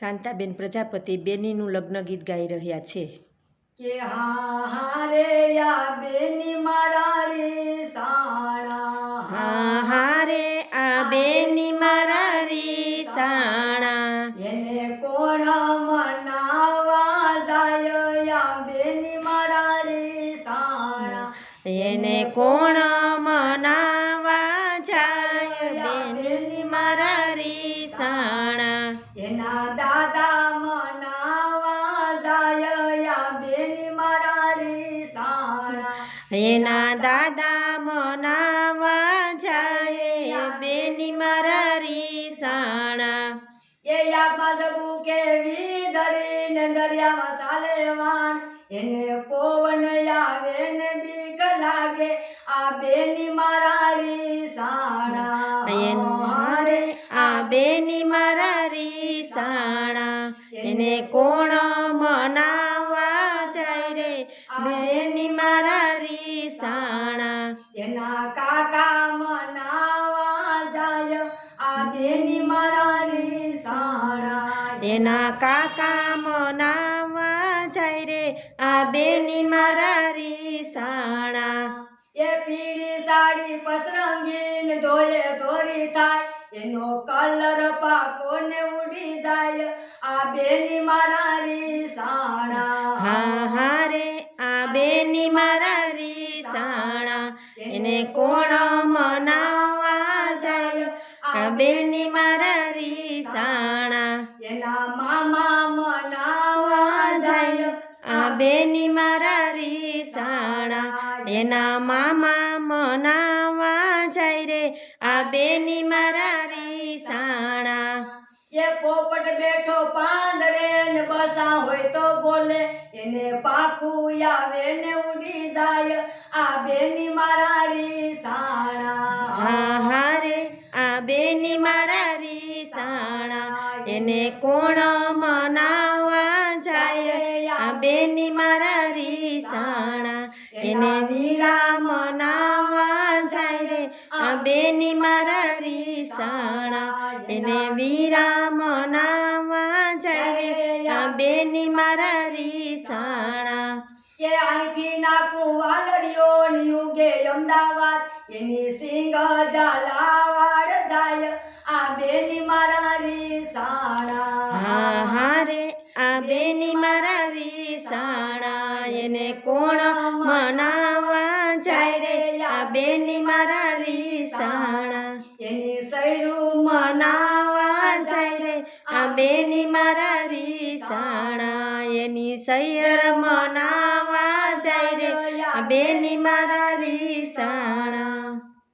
શાંતાબેન પ્રજાપતિ બેનીનું લગ્ન ગીત ગાઈ રહ્યા છે. કે હા હા રે યા બેની મારા રે સાણા. હા રે આ બેની મારા રીસાણા એને કોણ મનાવા જાય યા બેની મારા રે સાણા. એને કોણ દાદા મનાવા જાય બેની મારા રે સાણા. એના દાદા મનાવા જાય બેની મારા રીસાણા એ યામાં જગુ કેવી ધરીને દરિયામાં ચાલેવાન એને પવન આવે ને બીક લાગે આ બેની મારા રીસાણા મારે આ બેની મારા રીસાણા એને કોણ મનાવા જાય રે? બેની મારા રીસાણા એના કાકા મનાવા જાય. આ બેની મારા રીસાણા એના કાકા મનાવા જાય રે? આ બેની મારા રીસાણા એ પીળી સાડી પસરંગીન ધોયે ધોરી થાય. એનો કલર પાકો ને ઉડી બેની મારા રીસાણા હા રે આ બેની મારા રીસાણા એને કોણ મનાવા જાય? આ બેની મારા રીસાણા એના મામા મનાવા જાય. આ બેની મારા રીસાણા એના મામા મનાવા જાય રે. આ બેની મારા રીસાણા એ પોપટ બેઠો પાંદરે બસા હોય તો બોલે, એને પાખું આવે ને ઉડી જાય. આ બેની મારા રીસાણા હા હારે આ બેની મારા રીસાણા એને કોણ મનાવા જાય? આ બેની મારા રીસાણા એને વીરા મનાવા જાય રે. આ બેની મારા રીસાણા એને વિરામ મનાવા જાય રે આ બેની મારા રીસાણા એ અહીંથી નાખું વાલડીઓ યુગે અમદાવાદ. એની સિંગ ઝાલાવાડ જાય આ બેની મારા રીસાણા હા હારે આ બેની મારા રીસાણા એને કોણ મનાવા જાય રે? આ બેની મારા રીસાણા એની સૈરું જાય બેની મારા રીસાણા એની સૈયર મનાવા જાય રે. આ બેની મારા રીસાણા